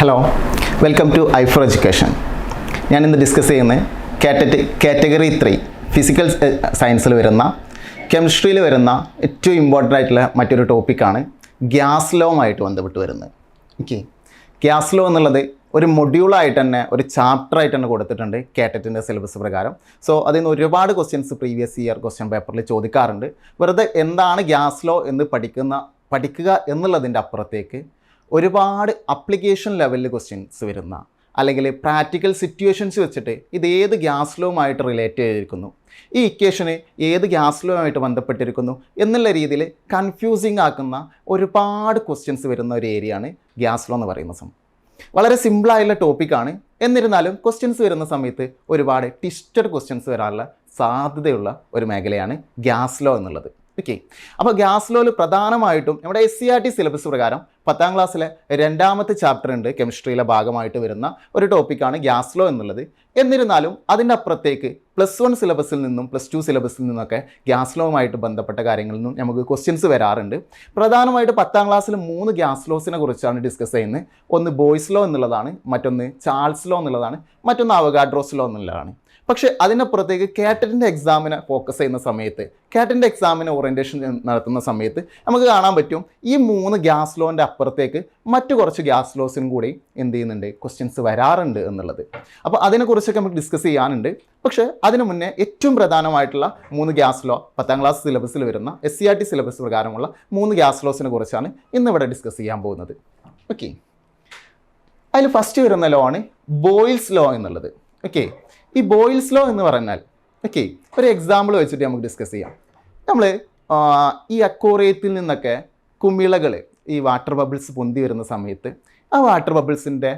Hello welcome to I four education ഞാൻ ഇന്ന് discuss ചെയ്യുന്നത് കാറ്ററ്റ് കാറ്റഗറി ത്രീ ഫിസിക്കൽ സയൻസിൽ വരുന്ന കെമിസ്ട്രിയിൽ വരുന്ന ഏറ്റവും ഇമ്പോർട്ടന്റ് ആയിട്ടുള്ള മറ്റൊരു ടോപ്പിക്കാണ് ഗ്യാസ് ലോവുമായിട്ട് ബന്ധപ്പെട്ട് വരുന്നത്. ഓക്കെ ഗ്യാസ് ലോ എന്നുള്ളത് ഒരു മൊഡ്യൂളായിട്ട് തന്നെ ഒരു ചാപ്റ്ററായിട്ട് തന്നെ കൊടുത്തിട്ടുണ്ട് കാറ്ററ്റിന്റെ സിലബസ് പ്രകാരം. സോ അതിൽ നിന്ന് ഒരുപാട് ക്വസ്റ്റ്യൻസ് പ്രീവിയസ് ഇയർ ക്വസ്റ്റ്യൻ പേപ്പറിൽ ചോദിക്കാറുണ്ട്. വെറുതെ എന്താണ് ഗ്യാസ് ലോ എന്ന് പഠിക്കുന്ന പഠിക്കുക എന്നുള്ളതിന്റെ അപ്പുറത്തേക്ക് ഒരുപാട് അപ്ലിക്കേഷൻ ലെവലിൽ ക്വസ്റ്റ്യൻസ് വരുന്ന അല്ലെങ്കിൽ പ്രാക്ടിക്കൽ സിറ്റുവേഷൻസ് വെച്ചിട്ട് ഇത് ഏത് ഗ്യാസ് ലോമായിട്ട് റിലേറ്റ് ചെയ്തിരിക്കുന്നു? ഈ ഇക്വേഷന് ഏത് ഗ്യാസ് ലോമായിട്ട് ബന്ധപ്പെട്ടിരിക്കുന്നു? എന്നുള്ള രീതിയിൽ കൺഫ്യൂസിങ് ആക്കുന്ന ഒരുപാട് ക്വസ്റ്റ്യൻസ് വരുന്ന ഒരു ഏരിയയാണ് ഗ്യാസ് ലോ എന്ന് പറയുന്ന സംഭവം വളരെ സിമ്പിളായുള്ള ടോപ്പിക്കാണ് എന്നിരുന്നാലും ക്വസ്റ്റ്യൻസ് വരുന്ന സമയത്ത് ഒരുപാട് ടിസ്റ്റഡ് ക്വസ്റ്റ്യൻസ് വരാനുള്ള സാധ്യതയുള്ള ഒരു മേഖലയാണ് ഗ്യാസ് ലോ എന്നുള്ളത്. ഓക്കെ അപ്പോൾ ഗ്യാസ് ലോയിൽ പ്രധാനമായിട്ടും നമ്മുടെ S C R T syllabus പ്രകാരം പത്താം ക്ലാസ്സിലെ രണ്ടാമത്തെ ചാപ്റ്റർ ഉണ്ട്. കെമിസ്ട്രിയിലെ ഭാഗമായിട്ട് വരുന്ന ഒരു ടോപ്പിക്കാണ് ഗ്യാസ് ലോ എന്നുള്ളത്. എന്നിരുന്നാലും അതിന്റെ അപ്പുറത്തേക്ക് പ്ലസ് വൺ സിലബസിൽ നിന്നും പ്ലസ് ടു സിലബസിൽ നിന്നൊക്കെ ഗ്യാസ് ലോവുമായിട്ട് ബന്ധപ്പെട്ട കാര്യങ്ങളിൽ നിന്നും നമുക്ക് ക്വസ്റ്റ്യൻസ് വരാറുണ്ട്. പ്രധാനമായിട്ട് പത്താം ക്ലാസ്സിൽ മൂന്ന് ഗ്യാസ് ലോസിനെ കുറിച്ചാണ് ഡിസ്കസ് ചെയ്യുന്നത്. ഒന്ന് ബോയ്സ് ലോ എന്നുള്ളതാണ് മറ്റൊന്ന് ചാൾസ് ലോ എന്നുള്ളതാണ് മറ്റൊന്ന് അവഗാഡ്രോസ് ലോ എന്നുള്ളതാണ്. പക്ഷേ അതിനപ്പുറത്തേക്ക് കാറ്ററ്റിന്റെ എക്സാമിനെ ഫോക്കസ് ചെയ്യുന്ന സമയത്ത് കാറ്റിന്റെ എക്സാമിന് ഓറിയന്റേഷൻ നടത്തുന്ന സമയത്ത് നമുക്ക് കാണാൻ പറ്റും ഈ മൂന്ന് ഗ്യാസ് ലോന്റെ അപ്പുറത്തേക്ക് മറ്റു കുറച്ച് ഗ്യാസ് ലോസിനും കൂടി എന്ത് ചെയ്യുന്നുണ്ട് ക്വസ്റ്റ്യൻസ് വരാറുണ്ട് എന്നുള്ളത്. അപ്പോൾ അതിനെക്കുറിച്ചൊക്കെ നമുക്ക് ഡിസ്കസ് ചെയ്യാനുണ്ട്. പക്ഷേ അതിനു മുന്നേ ഏറ്റവും പ്രധാനമായിട്ടുള്ള മൂന്ന് ഗ്യാസ് ലോ പത്താം ക്ലാസ് സിലബസിൽ വരുന്ന S C R T syllabus പ്രകാരമുള്ള മൂന്ന് ഗ്യാസ് ലോസിനെ കുറിച്ചാണ് ഇന്നിവിടെ ഡിസ്കസ് ചെയ്യാൻ പോകുന്നത്. ഓക്കെ അതിൽ ഫസ്റ്റ് വരുന്ന ലോ ആണ് ബോയിൽസ് ലോ എന്നുള്ളത്. ഓക്കെ ഈ ബോയിൽസ് ലോ എന്ന് പറഞ്ഞാൽ ഓക്കെ ഒരു എക്സാമ്പിൾ വെച്ചിട്ട് നമുക്ക് ഡിസ്കസ് ചെയ്യാം. നമ്മൾ ഈ അക്കോറിയത്തിൽ നിന്നൊക്കെ കുമിളകൾ ഈ വാട്ടർ ബബിൾസ് പൊന്തി വരുന്ന സമയത്ത് ആ വാട്ടർ ബബിൾസിന്റെ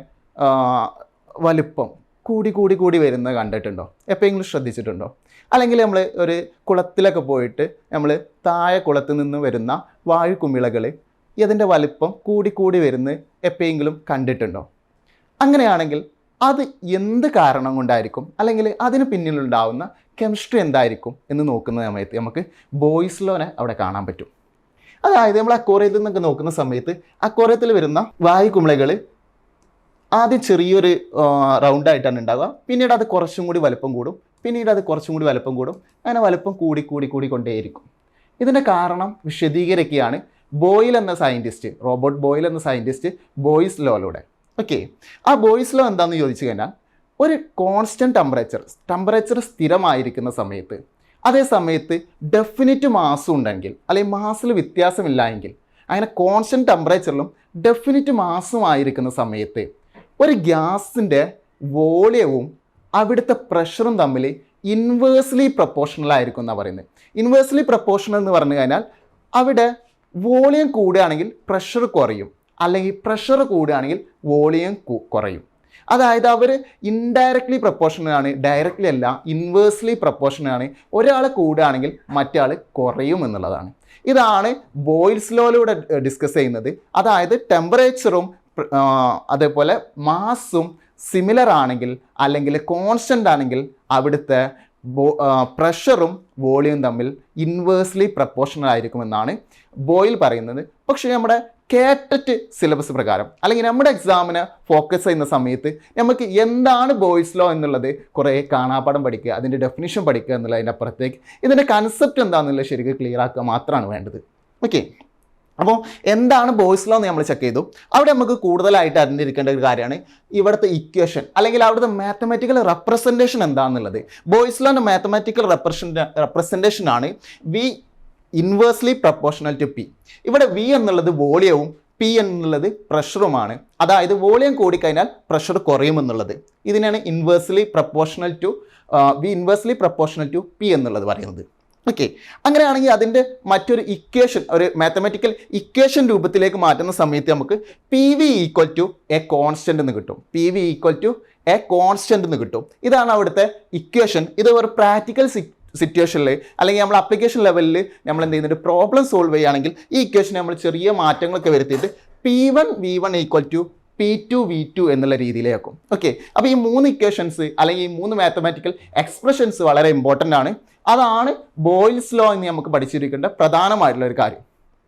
വലുപ്പം കൂടി കൂടി കൂടി വരുന്നത് കണ്ടിട്ടുണ്ടോ? എപ്പോഴെങ്കിലും ശ്രദ്ധിച്ചിട്ടുണ്ടോ? അല്ലെങ്കിൽ നമ്മൾ ഒരു കുളത്തിലൊക്കെ പോയിട്ട് നമ്മൾ താഴെ കുളത്തിൽ നിന്ന് വരുന്ന വാഴക്കുമിളകൾ കുമിളകൾ ഇതിന്റെ വലുപ്പം കൂടി കൂടി വരുന്നത് എപ്പോഴെങ്കിലും കണ്ടിട്ടുണ്ടോ? അങ്ങനെയാണെങ്കിൽ അത് എന്ത് കാരണം കൊണ്ടായിരിക്കും? അല്ലെങ്കിൽ അതിന് പിന്നിലുണ്ടാവുന്ന കെമിസ്ട്രി എന്തായിരിക്കും എന്ന് നോക്കുന്ന സമയത്ത് നമുക്ക് ബോയ്സ് ലോനെ അവിടെ കാണാൻ പറ്റും. അതായത് നമ്മൾ അക്വോറിയത്തിൽ നിന്നൊക്കെ നോക്കുന്ന സമയത്ത് അക്വോറിയത്തിൽ വരുന്ന വായു കുമിളകൾ ആദ്യം ചെറിയൊരു റൗണ്ട് ആയിട്ടാണ് ഉണ്ടാവുക. പിന്നീട് അത് കുറച്ചും കൂടി വലുപ്പം കൂടും. പിന്നീട് അത് കുറച്ചും കൂടി വലുപ്പം കൂടും. അങ്ങനെ വലുപ്പം കൂടി കൂടി കൂടി കൊണ്ടേയിരിക്കും. ഇതിന്റെ കാരണം വിശദീകരിക്കുകയാണ് ബോയിൽ എന്ന സയന്റിസ്റ്റ് റോബോട്ട് ബോയിൽ എന്ന സയന്റിസ്റ്റ് ബോയ്സ് ലോയിലൂടെ ഓക്കെ ആ ബോയ്സ് ലോ എന്താണെന്ന് ചോദിച്ചു കഴിഞ്ഞാൽ ഒരു കോൺസ്റ്റന്റ് ടെമ്പറേച്ചർ ടെമ്പറേച്ചർ സ്ഥിരമായിരിക്കുന്ന സമയത്ത് അതേ സമയത്ത് ഡെഫിനിറ്റ് മാസം ഉണ്ടെങ്കിൽ അല്ലെങ്കിൽ മാസിൽ വ്യത്യാസമില്ല എങ്കിൽ അങ്ങനെ കോൺസ്റ്റന്റ് ടെമ്പറേച്ചറിലും ഡെഫിനിറ്റ് മാസമായിരിക്കുന്ന സമയത്ത് ഒരു ഗ്യാസിന്റെ വോളിയവും അവിടുത്തെ പ്രഷറും തമ്മിൽ ഇൻവേഴ്സ്ലി പ്രപ്പോർഷണൽ ആയിരിക്കും എന്നാണ് പറയുന്നത്. ഇൻവേഴ്സ്ലി പ്രപ്പോർഷണൽ എന്ന് പറഞ്ഞു കഴിഞ്ഞാൽ അവിടെ വോളിയം കൂടുകയാണെങ്കിൽ പ്രഷർ കുറയും. അല്ലെങ്കിൽ പ്രഷർ കൂടുകയാണെങ്കിൽ വോളിയം കുറയും. അതായത് അവർ ഇൻഡയറക്ട്ലി പ്രപ്പോർഷനാണ് ഡയറക്റ്റ്ലി അല്ല ഇൻവേഴ്സ്ലി പ്രപ്പോർഷനാണ് ഒരാൾ കൂടുകയാണെങ്കിൽ മറ്റാൾ കുറയും എന്നുള്ളതാണ്. ഇതാണ് ബോയിൽസ് ലോയിലൂടെ ഡിസ്കസ് ചെയ്യുന്നത്. അതായത് ടെമ്പറേച്ചറും അതേപോലെ മാസും സിമിലർ ആണെങ്കിൽ അല്ലെങ്കിൽ കോൺസ്റ്റന്റ് ആണെങ്കിൽ അവിടുത്തെ പ്രഷറും വോളിയം തമ്മിൽ ഇൻവേഴ്സ്ലി പ്രപ്പോർഷണൽ ആയിരിക്കുമെന്നാണ് ബോയിൽ പറയുന്നത്. പക്ഷേ നമ്മുടെ കേട്ടറ്റ് സിലബസ് പ്രകാരം. അല്ലെങ്കിൽ നമ്മുടെ എക്സാമിന് ഫോക്കസ് ചെയ്യുന്ന സമയത്ത് നമുക്ക് എന്താണ് ബോയ്സ് ലോ എന്നുള്ളത് കുറേ കാണാപ്പാടം പഠിക്കുക അതിന്റെ ഡെഫിനിഷൻ പഠിക്കുക എന്നുള്ളതിന്റെ അപ്പുറത്തേക്ക് ഇതിന്റെ കൺസെപ്റ്റ് എന്താണെന്നുള്ളത് ശരിക്കും ക്ലിയർ ആക്കുക മാത്രമാണ് വേണ്ടത്. ഓക്കെ അപ്പോൾ എന്താണ് ബോയ്സ് ലോ എന്ന് നമ്മൾ ചെക്ക് ചെയ്തു. അവിടെ നമുക്ക് കൂടുതലായിട്ട് അറിഞ്ഞിരിക്കേണ്ട ഒരു കാര്യമാണ് ഇവിടുത്തെ ഇക്വേഷൻ അല്ലെങ്കിൽ അവിടുത്തെ മാത്തമാറ്റിക്കൽ റെപ്രസെന്റേഷൻ എന്താണെന്നുള്ളത്. ബോയ്സ് ലോന്റെ മാത്തമാറ്റിക്കൽ റെപ്രസെൻ റെപ്രസെന്റേഷൻ ആണ് V inversely proportional to P ഇവിടെ വി എന്നുള്ളത് വോളിയവും പി എന്നുള്ളത് പ്രഷറുമാണ് അതായത് വോളിയം കൂടിക്കഴിഞ്ഞാൽ പ്രഷർ കുറയുമെന്നുള്ളത്. ഇതിനാണ് inversely proportional to V inversely proportional to P എന്നുള്ളത് പറയുന്നത്. ഓക്കെ അങ്ങനെയാണെങ്കിൽ അതിന്റെ മറ്റൊരു ഇക്വേഷൻ ഒരു മാത്തമാറ്റിക്കൽ ഇക്വേഷൻ രൂപത്തിലേക്ക് മാറ്റുന്ന സമയത്ത് നമുക്ക് P V equal to a constant എന്ന് കിട്ടും. P V equal to a constant എന്ന് കിട്ടും. ഇതാണ് അവിടുത്തെ ഇക്വേഷൻ ഇത് ഒരു പ്രാക്ടിക്കൽ സിറ്റുവേഷനിൽ അല്ലെങ്കിൽ നമ്മൾ അപ്ലിക്കേഷൻ ലെവലിൽ നമ്മൾ എന്ത് ചെയ്യുന്നുണ്ട്? പ്രോബ്ലം സോൾവ് ചെയ്യുകയാണെങ്കിൽ ഈ ഇക്വേഷൻ നമ്മൾ ചെറിയ മാറ്റങ്ങളൊക്കെ വരുത്തിയിട്ട് P one V one equal to P two V two എന്നുള്ള രീതിയിലേക്കും. ഓക്കെ അപ്പോൾ ഈ മൂന്ന് ഇക്വേഷൻസ് അല്ലെങ്കിൽ ഈ മൂന്ന് മാത്തമാറ്റിക്കൽ എക്സ്പ്രഷൻസ് വളരെ ഇമ്പോർട്ടന്റ് ആണ്. അതാണ് ബോയിൽസ് ലോ എന്ന് നമുക്ക് പഠിച്ചിരിക്കേണ്ട പ്രധാനമായിട്ടുള്ള ഒരു കാര്യം.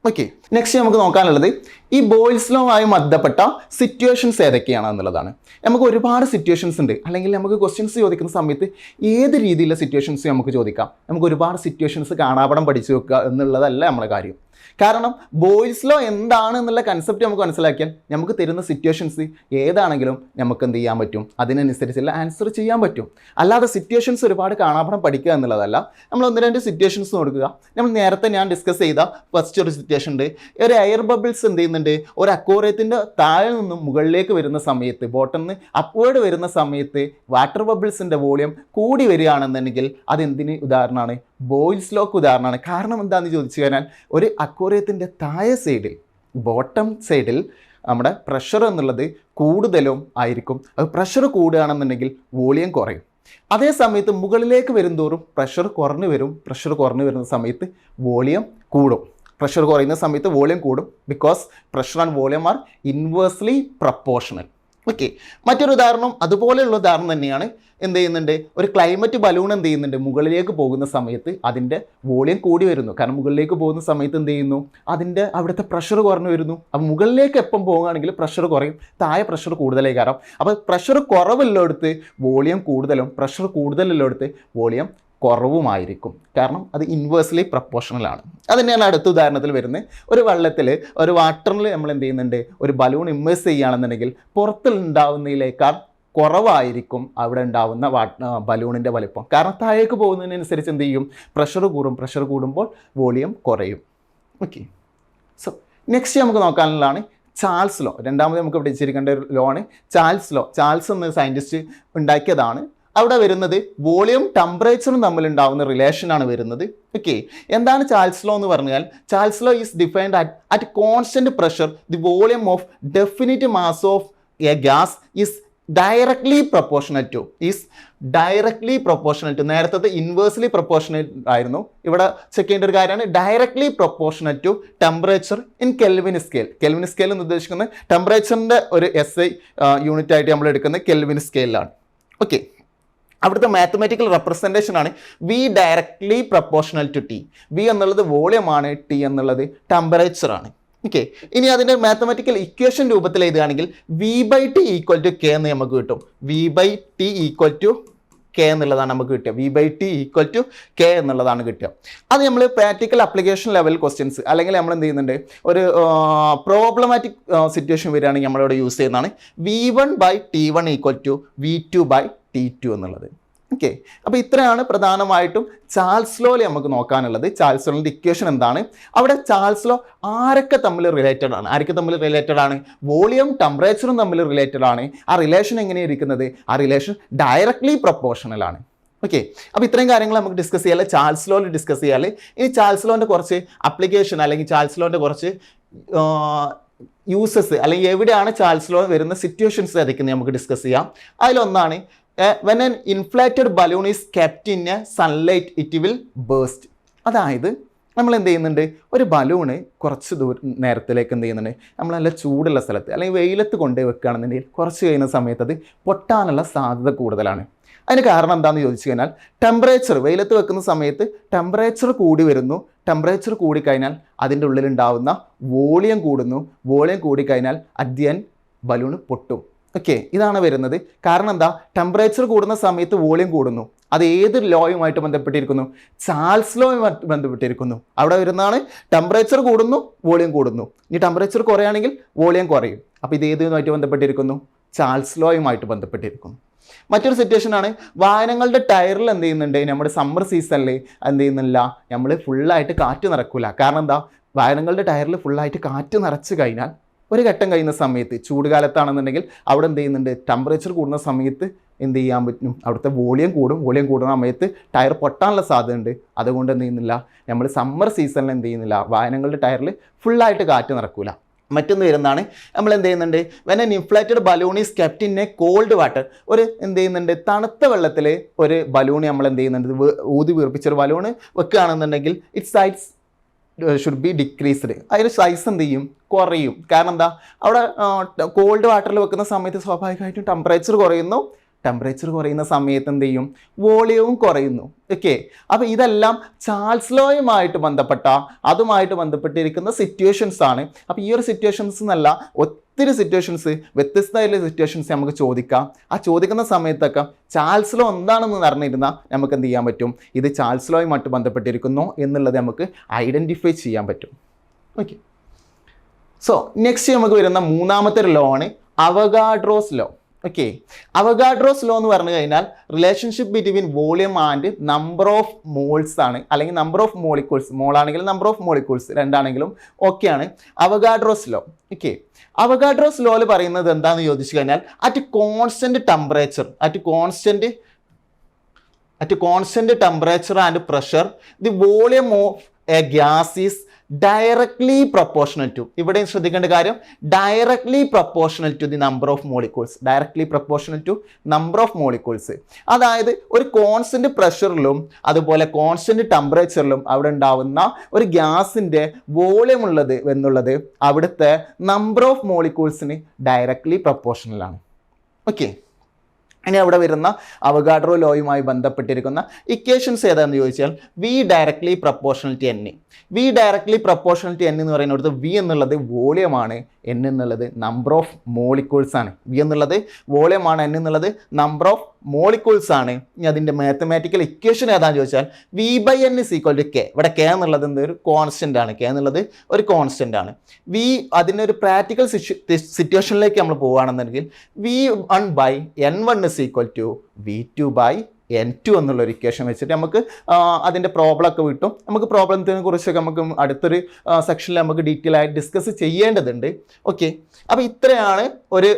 ഓക്കെ നെക്സ്റ്റ് നമുക്ക് നോക്കാനുള്ളത് ഈ ബോയ്സ് ലോവുമായി ബന്ധപ്പെട്ട സിറ്റുവേഷൻസ് ഏതൊക്കെയാണ് എന്നുള്ളതാണ്. നമുക്ക് ഒരുപാട് സിറ്റുവേഷൻസ് ഉണ്ട്. അല്ലെങ്കിൽ നമുക്ക് ക്വസ്റ്റ്യൻസ് ചോദിക്കുന്ന സമയത്ത് ഏത് രീതിയിലുള്ള സിറ്റുവേഷൻസ് നമുക്ക് ചോദിക്കാം. നമുക്ക് ഒരുപാട് സിറ്റുവേഷൻസ് കാണാപടം പഠിച്ചു വെക്കുക എന്നുള്ളതല്ല നമ്മളെ കാര്യം. കാരണം ബോയ്സ് ലോ എന്താണ് എന്നുള്ള കൺസെപ്റ്റ് നമുക്ക് മനസ്സിലാക്കിയാൽ നമുക്ക് തരുന്ന സിറ്റുവേഷൻസ് ഏതാണെങ്കിലും നമുക്ക് എന്ത് ചെയ്യാൻ പറ്റും? അതിനനുസരിച്ചുള്ള ആൻസർ ചെയ്യാൻ പറ്റും. അല്ലാതെ സിറ്റുവേഷൻസ് ഒരുപാട് കാണാപ്പണം പഠിക്കുക എന്നുള്ളതല്ല. നമ്മൾ ഒന്ന് രണ്ട് സിറ്റുവേഷൻസ് നോക്കുക. നമ്മൾ നേരത്തെ ഞാൻ ഡിസ്കസ് ചെയ്ത ഫസ്റ്റ് ഒരു സിറ്റുവേഷൻ ഉണ്ട്. ഒരു എയർ ബബിൾസ് എന്ത് ചെയ്യുന്നുണ്ട്? ഒരു അക്വോറിയത്തിന്റെ താഴെ നിന്നും മുകളിലേക്ക് വരുന്ന സമയത്ത് ബോട്ടം നിന്ന് അപ്വേർഡ് വരുന്ന സമയത്ത് വാട്ടർ ബബിൾസിന്റെ വോളിയം കൂടി വരികയാണെന്നുണ്ടെങ്കിൽ അതെന്തിന്? ഉദാഹരണമാണ് ബോയിൽസ് ലോക്ക് ഉദാഹരണമാണ്. കാരണം എന്താണെന്ന് ചോദിച്ചു കഴിഞ്ഞാൽ ഒരു അക്വോറിയത്തിന്റെ താഴെ സൈഡിൽ ബോട്ടം സൈഡിൽ നമ്മുടെ പ്രഷർ എന്നുള്ളത് കൂടുതലും ആയിരിക്കും. അത് പ്രഷർ കൂടുകയാണെന്നുണ്ടെങ്കിൽ വോളിയം കുറയും. അതേ സമയത്ത് മുകളിലേക്ക് വരുന്തോറും പ്രഷർ കുറഞ്ഞു വരും. പ്രഷർ കുറഞ്ഞു വരുന്ന സമയത്ത് വോളിയം കൂടും. പ്രഷർ കുറയുന്ന സമയത്ത് വോളിയം കൂടും. Because pressure and volume are inversely proportional okay മറ്റൊരു ഉദാഹരണം അതുപോലെയുള്ള ഉദാഹരണം തന്നെയാണ് എന്ത് ചെയ്യുന്നുണ്ട്? ഒരു ക്ലൈമറ്റ് ബലൂൺ എന്ത് ചെയ്യുന്നുണ്ട്? മുകളിലേക്ക് പോകുന്ന സമയത്ത് അതിന്റെ വോളിയം കൂടി വരുന്നു. കാരണം മുകളിലേക്ക് പോകുന്ന സമയത്ത് എന്ത് ചെയ്യുന്നു? അതിന്റെ അവിടുത്തെ പ്രഷർ കുറഞ്ഞു വരുന്നു. അപ്പോൾ മുകളിലേക്ക് എപ്പം പോകുകയാണെങ്കിൽ പ്രഷർ കുറയും. താഴെ പ്രഷർ കൂടുതലായി കാരണം അപ്പോൾ പ്രഷർ കുറവുള്ളിടത്ത് വോളിയം കൂടുതലും പ്രഷർ കൂടുതലുള്ളിടത്ത് വോളിയം കുറവുമായിരിക്കും. കാരണം അത് ഇൻവേഴ്സ്ലി പ്രപ്പോർഷണൽ ആണ്. അത് തന്നെയാണ് അടുത്ത ഉദാഹരണത്തിൽ വരുന്നത്. ഒരു വെള്ളത്തിൽ ഒരു വാട്ടറിൽ നമ്മൾ എന്ത് ചെയ്യുന്നുണ്ട്? ഒരു ബലൂൺ ഇമ്മേഴ്സ് ചെയ്യുകയാണെന്നുണ്ടെങ്കിൽ പുറത്തിൽ ഉണ്ടാവുന്നതിലേക്കാൾ കുറവായിരിക്കും അവിടെ ഉണ്ടാവുന്ന വാ ബലൂണിന്റെ വലിപ്പം. കാരണം താഴേക്ക് പോകുന്നതിനനുസരിച്ച് എന്ത് ചെയ്യും? പ്രഷർ കൂടും. പ്രഷർ കൂടുമ്പോൾ വോളിയം കുറയും. ഓക്കെ സോ നെക്സ്റ്റ് നമുക്ക് നോക്കാനുള്ളതാണ് ചാൾസ് ലോ രണ്ടാമത് നമുക്ക് പഠിച്ചിരിക്കേണ്ട ഒരു ലോ ആണ് ചാൾസ് ലോ ചാൾസ് എന്ന സയന്റിസ്റ്റ് ഉണ്ടാക്കിയതാണ്. അവിടെ വരുന്നത് വോളിയം ടെമ്പറേച്ചറും തമ്മിൽ ഉണ്ടാവുന്ന റിലേഷനാണ് വരുന്നത്. ഓക്കെ എന്താണ് ചാൾസ് ലോ എന്ന് പറഞ്ഞാൽ Charles law is defined at at constant pressure the volume of definite mass of a gas is directly proportional to is directly proportional to നേരത്തെ ഇൻവേഴ്സ്ലി പ്രൊപ്പോർഷണൽ ആയിരുന്നു. ഇവിടെ ചെക്ക് ചെയ്യേണ്ട ഒരു കാര്യമാണ് directly proportional to temperature in Kelvin scale Kelvin scale എന്ന് ഉദ്ദേശിക്കുന്നത് ടെമ്പറേച്ചറിന്റെ ഒരു S I unit ആയിട്ട് നമ്മൾ എടുക്കുന്നത് കെൽവിൻ സ്കെയിലാണ് ഓക്കെ അവിടുത്തെ മാത്തമാറ്റിക്കൽ റെപ്രസെന്റേഷൻ ആണ് V directly proportional to T V എന്നുള്ളത് വോളിയം ആണ് ടി എന്നുള്ളത് ടെമ്പറേച്ചർ ആണ്. ഓക്കെ ഇനി അതിന്റെ മാത്തമാറ്റിക്കൽ ഇക്വേഷൻ രൂപത്തിൽ എഴുതുകയാണെങ്കിൽ V by T equal to K എന്ന് നമുക്ക് കിട്ടും. V by T equal to K എന്നുള്ളതാണ് നമുക്ക് കിട്ടുക V by T equal to K എന്നുള്ളതാണ് കിട്ടുക അത് നമ്മൾ പ്രാക്ടിക്കൽ അപ്ലിക്കേഷൻ ലെവൽ ക്വസ്റ്റ്യൻസ് അല്ലെങ്കിൽ നമ്മൾ എന്ത് ചെയ്യുന്നുണ്ട്? ഒരു പ്രോബ്ലമാറ്റിക് സിറ്റുവേഷൻ വരികയാണെങ്കിൽ നമ്മളിവിടെ യൂസ് ചെയ്യുന്നതാണ്. V one by T one equal to V two by T two എന്നുള്ളത്. ഓക്കെ അപ്പോൾ ഇത്രയാണ് പ്രധാനമായിട്ടും ചാൾസ് ലോയിൽ നമുക്ക് നോക്കാനുള്ളത്. ചാൾസ് ലോയുടെ ഇക്വേഷൻ എന്താണ്? അവിടെ ചാൾസ് ലോ ആരൊക്കെ തമ്മിൽ റിലേറ്റഡ് ആണ്? ആരൊക്കെ തമ്മിൽ റിലേറ്റഡ് ആണ്? വോളിയം ടെമ്പറേച്ചറും തമ്മിൽ റിലേറ്റഡ് ആണ്. ആ റിലേഷൻ എങ്ങനെയാണ് ഇരിക്കുന്നത്? ആ റിലേഷൻ ഡയറക്ട്ലി പ്രൊപ്പോർഷണൽ ആണ്. ഓക്കെ അപ്പോൾ ഇത്രയും കാര്യങ്ങൾ നമുക്ക് ഡിസ്കസ് ചെയ്യാൻ ചാൾസ് ലോയിൽ ഡിസ്കസ് ചെയ്യാൽ ഇനി ചാൾസ് ലോന്റെ കുറച്ച് അപ്ലിക്കേഷൻ അല്ലെങ്കിൽ ചാൾസ് ലോന്റെ കുറച്ച് യൂസസ് അല്ലെങ്കിൽ എവിടെയാണ് ചാൾസ് ലോ വരുന്ന സിറ്റുവേഷൻസ് ഏതൊക്കെയെന്ന് നമുക്ക് ഡിസ്കസ് ചെയ്യാം. അതിലൊന്നാണ് when an inflated balloon is kept in a sunlight it will burst അതായത് നമ്മൾ എന്ത് ചെയ്യുന്നുണ്ട്? ഒരു ബലൂണ് കുറച്ച് ദൂര നേരത്തിലേക്ക് എന്ത് ചെയ്യുന്നുണ്ട്? നമ്മൾ നല്ല ചൂടുള്ള സ്ഥലത്ത് അല്ലെങ്കിൽ വെയിലത്ത് കൊണ്ടുപോയി വെക്കുകയാണെന്നുണ്ടെങ്കിൽ കുറച്ച് കഴിയുന്ന സമയത്ത് അത് പൊട്ടാനുള്ള സാധ്യത കൂടുതലാണ്. അതിന് കാരണം എന്താണെന്ന് ചോദിച്ചു കഴിഞ്ഞാൽ ടെമ്പറേച്ചർ വെയിലത്ത് വെക്കുന്ന സമയത്ത് ടെമ്പറേച്ചർ കൂടി വരുന്നു. ടെമ്പറേച്ചർ കൂടിക്കഴിഞ്ഞാൽ അതിന്റെ ഉള്ളിലുണ്ടാവുന്ന വോളിയം കൂടുന്നു. വോളിയം കൂടിക്കഴിഞ്ഞാൽ അധ്യയൻ ബലൂൺ പൊട്ടും. ഓക്കെ ഇതാണ് വരുന്നത്. കാരണം എന്താ? ടെമ്പറേച്ചർ കൂടുന്ന സമയത്ത് വോളിയം കൂടുന്നു. അത് ഏത് ലോയുമായിട്ട് ബന്ധപ്പെട്ടിരിക്കുന്നു? ചാൾസ് ലോയുമായിട്ട് ബന്ധപ്പെട്ടിരിക്കുന്നു. അവിടെ വരുന്നതാണ് ടെമ്പറേച്ചർ കൂടുന്നു വോളിയം കൂടുന്നു. ഇനി ടെമ്പറേച്ചർ കുറയുകയാണെങ്കിൽ വോളിയം കുറയും. അപ്പോൾ ഇത് ഏതുമായിട്ട് ബന്ധപ്പെട്ടിരിക്കുന്നു? ചാൾസ് ലോയുമായിട്ട് ബന്ധപ്പെട്ടിരിക്കുന്നു. മറ്റൊരു സിറ്റുവേഷൻ ആണ്. വാഹനങ്ങളുടെ ടയറിൽ എന്ത് ചെയ്യുന്നുണ്ട്? നമ്മുടെ സമ്മർ സീസണിൽ എന്ത് ചെയ്യുന്നില്ല? നമ്മൾ ഫുള്ളായിട്ട് കാറ്റ് നിറക്കില്ല കാരണം എന്താ? വാഹനങ്ങളുടെ ടയറിൽ ഫുള്ളായിട്ട് കാറ്റ് നിറച്ച് കഴിഞ്ഞാൽ ഒരു ഘട്ടം കഴിയുന്ന സമയത്ത് ചൂട് കാലത്താണെന്നുണ്ടെങ്കിൽ അവിടെ എന്ത് ചെയ്യുന്നുണ്ട്? ടെമ്പറേച്ചർ കൂടുന്ന സമയത്ത് എന്ത് ചെയ്യാൻ പറ്റും? അവിടുത്തെ വോളിയം കൂടും. വോളിയം കൂടുന്ന സമയത്ത് ടയർ പൊട്ടാനുള്ള സാധ്യതയുണ്ട് അതുകൊണ്ട് എന്ത് ചെയ്യുന്നില്ല? നമ്മൾ സമ്മർ സീസണിൽ എന്ത് ചെയ്യുന്നില്ല? വാഹനങ്ങളുടെ ടയറിൽ ഫുള്ളായിട്ട് കാറ്റ് നടക്കില്ല മറ്റൊന്ന് വരുന്നതാണ് നമ്മൾ എന്ത് ചെയ്യുന്നുണ്ട്? When an inflated balloon is kept in a cold water ഒരു എന്ത് ചെയ്യുന്നുണ്ട്? തണുത്ത വെള്ളത്തിൽ ഒരു ബലൂൺ നമ്മൾ എന്ത് ചെയ്യുന്നുണ്ട്? ഊതി വീർപ്പിച്ചൊരു ബലൂൺ വെക്കുകയാണെന്നുണ്ടെങ്കിൽ ഇറ്റ് സൈഡ്സ് ഷുഡ് ബി ഡിക്രീസ്ഡ് അതിന് സൈസ് എന്ത് ചെയ്യും? കുറയും. കാരണം എന്താ? അവിടെ കോൾഡ് വാട്ടറിൽ വെക്കുന്ന സമയത്ത് സ്വാഭാവികമായിട്ടും ടെമ്പറേച്ചർ കുറയുന്നു. ടെമ്പറേച്ചർ കുറയുന്ന സമയത്ത് എന്ത് ചെയ്യും? വോളിയവും കുറയുന്നു. ഓക്കെ അപ്പോൾ ഇതെല്ലാം ചാൾസ് ലോയുമായിട്ട് ബന്ധപ്പെട്ട അതുമായിട്ട് ബന്ധപ്പെട്ടിരിക്കുന്ന സിറ്റുവേഷൻസ് ആണ്. അപ്പോൾ ഈ ഒരു സിറ്റുവേഷൻസ് എന്നല്ല ഒത്തിരി സിറ്റുവേഷൻസ് വ്യത്യസ്തമായിട്ടുള്ള സിറ്റുവേഷൻസ് നമുക്ക് ചോദിക്കാം. ആ ചോദിക്കുന്ന സമയത്തൊക്കെ ചാൾസ് ലോ എന്താണെന്ന് അറിഞ്ഞിരുന്നാൽ നമുക്ക് എന്ത് ചെയ്യാൻ പറ്റും? ഇത് ചാൾസ് ലോയുമായിട്ട് ബന്ധപ്പെട്ടിരിക്കുന്നു എന്നുള്ളത് നമുക്ക് ഐഡന്റിഫൈ ചെയ്യാൻ പറ്റും. ഓക്കെ സോ നെക്സ്റ്റ് നമുക്ക് വരുന്ന മൂന്നാമത്തെ ലോ ആണ് Avogadro's law. Okay Avogadro's law എന്ന് പറഞ്ഞു കഴിഞ്ഞാൽ relationship between volume and number of moles ആണ്. അല്ലെങ്കിൽ നമ്പർ ഓഫ് മോളിക്യൂൾസ് മോൾ ആണെങ്കിലും നമ്പർ ഓഫ് മോളിക്യൂൾസ് രണ്ടാണെങ്കിലും ഓക്കെയാണ് അവഗാഡ്രോസ് ലോ ഓക്കെ അവഗാഡ്രോസ് ലോയിൽ പറയുന്നത് എന്താണെന്ന് ചോദിച്ചു കഴിഞ്ഞാൽ at constant temperature at constant at constant temperature and pressure the volume of a gas is directly proportional to ഇവിടെയും ശ്രദ്ധിക്കേണ്ട കാര്യം directly proportional to the number of molecules directly proportional to number of molecules അതായത് ഒരു constant പ്രഷറിലും അതുപോലെ constant ടെമ്പറേച്ചറിലും അവിടെ ഉണ്ടാവുന്ന ഒരു ഗ്യാസിന്റെ വോളിയം ഉള്ളത് എന്നുള്ളത് അവിടുത്തെ നമ്പർ ഓഫ് മോളിക്യൂൾസിന് ഡയറക്ട്ലി പ്രൊപ്പോർഷണലാണ് ഓക്കെ ഇനി അവിടെ വരുന്ന അവഗാഡ്രോ ലോയുമായി ബന്ധപ്പെട്ടിരിക്കുന്ന ഇക്വേഷൻസ് ഏതാണെന്ന് ചോദിച്ചാൽ V directly proportional N V directly proportional N എന്ന് പറയുന്നിടത്ത് വി എന്നുള്ളത് വോളിയമാണ് എൻ എന്നുള്ളത് നമ്പർ ഓഫ് മോളിക്യൂൾസ് ആണ്. വി എന്നുള്ളത് വോളിയമാണ് എൻ എന്നുള്ളത് നമ്പർ ഓഫ് മോളിക്യൂൾസ് ആണ്. ഇനി അതിന്റെ മാത്തമാറ്റിക്കൽ ഇക്വേഷൻ ഏതാണെന്ന് ചോദിച്ചാൽ V by N is equal to K ഇവിടെ കെ എന്നുള്ളത് എന്ത്? ഒരു കോൺസ്റ്റന്റ് ആണ്. കെ എന്നുള്ളത് ഒരു കോൺസ്റ്റന്റ് ആണ്. വി അതിന്റെ ഒരു പ്രാക്ടിക്കൽ സിറ്റുവേഷനിലേക്ക് നമ്മൾ പോവുകയാണെന്നുണ്ടെങ്കിൽ V one by N one is equal to V two by N two എന്നുള്ള ഒരു ഇക്വേഷൻ വെച്ചിട്ട് നമുക്ക് അതിന്റെ പ്രോബ്ലം ഒക്കെ കിട്ടും നമുക്ക് പ്രോബ്ലത്തിനെ കുറിച്ചൊക്കെ നമുക്ക് അടുത്തൊരു സെക്ഷനിൽ നമുക്ക് ഡീറ്റെയിൽ ആയിട്ട് ഡിസ്കസ് ചെയ്യേണ്ടതുണ്ട്. ഓക്കെ അപ്പോൾ ഇത്രയാണ് ഒരു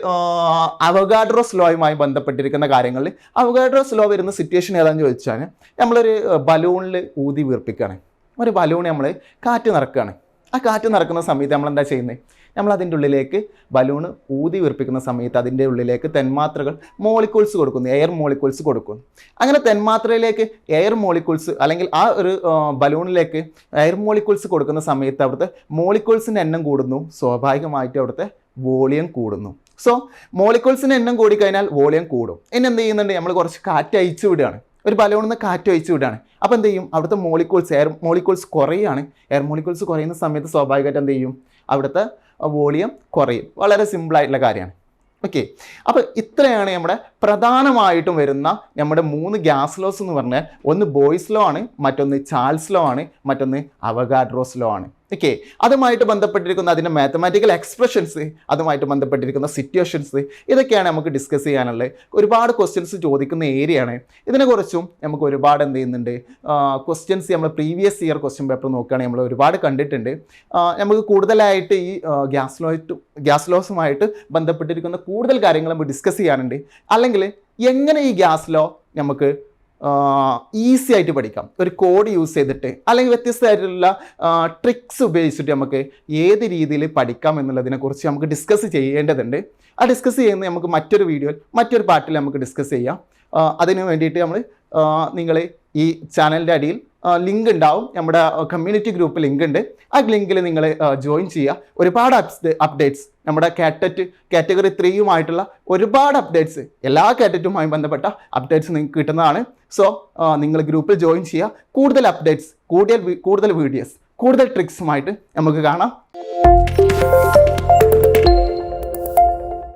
അവഗാഡ്രോസ് ലോയുമായി ബന്ധപ്പെട്ടിരിക്കുന്ന കാര്യങ്ങളിൽ അവഗാഡ്രോസ് ലോ വരുന്ന സിറ്റുവേഷൻ ഏതാണെന്ന് ചോദിച്ചാൽ നമ്മളൊരു ബലൂണിൽ ഊതി വീർപ്പിക്കുകയാണ്. ഒരു ബലൂൺ നമ്മൾ കാറ്റ് നിറക്കുകയാണ്. ആ കാറ്റ് നടക്കുന്ന സമയത്ത് നമ്മൾ എന്താ ചെയ്യുന്നത് നമ്മൾ അതിന്റെ ഉള്ളിലേക്ക് ബലൂൺ ഊതി വീർപ്പിക്കുന്ന സമയത്ത് അതിന്റെ ഉള്ളിലേക്ക് തെന്മാത്രകൾ മോളിക്യൂൾസ് കൊടുക്കുന്നു എയർ മോളിക്യൂൾസ് കൊടുക്കുന്നു. അങ്ങനെ തെന്മാത്രയിലേക്ക് എയർ മോളിക്യൂൾസ് അല്ലെങ്കിൽ ആ ഒരു ബലൂണിലേക്ക് എയർ മോളിക്യൂൾസ് കൊടുക്കുന്ന സമയത്ത് അവിടുത്തെ മോളിക്യൂൾസിന്റെ എണ്ണം കൂടുന്നു സ്വാഭാവികമായിട്ട് അവിടുത്തെ വോളിയം കൂടുന്നു. സോ മോളിക്യൂൾസിന്റെ എണ്ണം കൂടിക്കഴിഞ്ഞാൽ വോളിയം കൂടും. ഇനി എന്ത് ചെയ്യുന്നുണ്ട്? നമ്മൾ കുറച്ച് കാറ്റ് അയച്ചു വിടുകയാണ്. ഒരു ബലൂണിൽ നിന്ന് കാറ്റ് അയച്ചു വിടുകയാണ്. അപ്പോൾ എന്ത് ചെയ്യും? അവിടുത്തെ മോളിക്യൂൾസ് എയർ മോളിക്യൂൾസ് കുറയുകയാണ്. എയർ മോളിക്യൂൾസ് കുറയുന്ന സമയത്ത് സ്വാഭാവികമായിട്ട് എന്ത് ചെയ്യും? അവിടുത്തെ വോളിയം കുറയും. വളരെ സിമ്പിളായിട്ടുള്ള കാര്യമാണ്. ഓക്കെ അപ്പോൾ ഇത്രയാണ് നമ്മുടെ പ്രധാനമായിട്ടും വരുന്ന നമ്മുടെ മൂന്ന് ഗ്യാസ് ലോസ് എന്ന് പറഞ്ഞാൽ ഒന്ന് ബോയ്സ് ലോ ആണ് മറ്റൊന്ന് ചാൾസ് ലോ ആണ് മറ്റൊന്ന് അവഗാഡ്രോസ് ലോ ആണ്. ഓക്കെ അതുമായിട്ട് ബന്ധപ്പെട്ടിരിക്കുന്ന അതിന്റെ മാത്തമാറ്റിക്കൽ എക്സ്പ്രഷൻസ് അതുമായിട്ട് ബന്ധപ്പെട്ടിരിക്കുന്ന സിറ്റുവേഷൻസ് ഇതൊക്കെയാണ് നമുക്ക് ഡിസ്കസ് ചെയ്യാനുള്ളത്. ഒരുപാട് ക്വസ്റ്റ്യൻസ് ചോദിക്കുന്ന ഏരിയയാണ് ഇതിനെക്കുറിച്ചും നമുക്ക് ഒരുപാട് എന്ത് ചെയ്യുന്നുണ്ട്? ക്വസ്റ്റ്യൻസ് നമ്മൾ പ്രീവിയസ് ഇയർ ക്വസ്റ്റ്യൻ പേപ്പർ നോക്കുകയാണെങ്കിൽ നമ്മൾ ഒരുപാട് കണ്ടിട്ടുണ്ട്. നമുക്ക് കൂടുതലായിട്ട് ഈ ഗ്യാസ് ലോയിട്ട് ഗ്യാസ് ലോസുമായിട്ട് ബന്ധപ്പെട്ടിരിക്കുന്ന കൂടുതൽ കാര്യങ്ങൾ നമുക്ക് ഡിസ്കസ് ചെയ്യാനുണ്ട്. അല്ലെങ്കിൽ എങ്ങനെ ഈ ഗ്യാസ് ലോ നമുക്ക് ഈസി ആയിട്ട് പഠിക്കാം? ഒരു കോഡ് യൂസ് ചെയ്തിട്ട് അല്ലെങ്കിൽ വ്യത്യസ്തമായിട്ടുള്ള ട്രിക്സ് ഉപയോഗിച്ചിട്ട് നമുക്ക് ഏത് രീതിയിൽ പഠിക്കാം എന്നുള്ളതിനെക്കുറിച്ച് നമുക്ക് ഡിസ്കസ് ചെയ്യേണ്ടതുണ്ട്. ആ ഡിസ്കസ് ചെയ്യുന്നത് നമുക്ക് മറ്റൊരു വീഡിയോയിൽ മറ്റൊരു പാർട്ടിൽ നമുക്ക് ഡിസ്കസ് ചെയ്യാം. അതിന് വേണ്ടിയിട്ട് നമ്മൾ നിങ്ങൾ ഈ ചാനലിന്റെ അടിയിൽ ലിങ്ക് ഉണ്ടാവും. നമ്മുടെ കമ്മ്യൂണിറ്റി ഗ്രൂപ്പ് ലിങ്ക് ഉണ്ട്. ആ ലിങ്കിൽ നിങ്ങൾ ജോയിൻ ചെയ്യുക. ഒരുപാട് അപ്ഡേറ്റ്സ് നമ്മുടെ കാറ്ററ്റ് കാറ്റഗറി ത്രീയുമായിട്ടുള്ള ഒരുപാട് അപ്ഡേറ്റ്സ് എല്ലാ കാറ്ററ്റുമായി ബന്ധപ്പെട്ട അപ്ഡേറ്റ്സ് നിങ്ങൾക്ക് കിട്ടുന്നതാണ്. സോ നിങ്ങൾ ഗ്രൂപ്പിൽ ജോയിൻ ചെയ്യുക. കൂടുതൽ അപ്ഡേറ്റ്സ് കൂടുതൽ കൂടുതൽ വീഡിയോസ് കൂടുതൽ ട്രിക്സുമായിട്ട് നമുക്ക് കാണാം.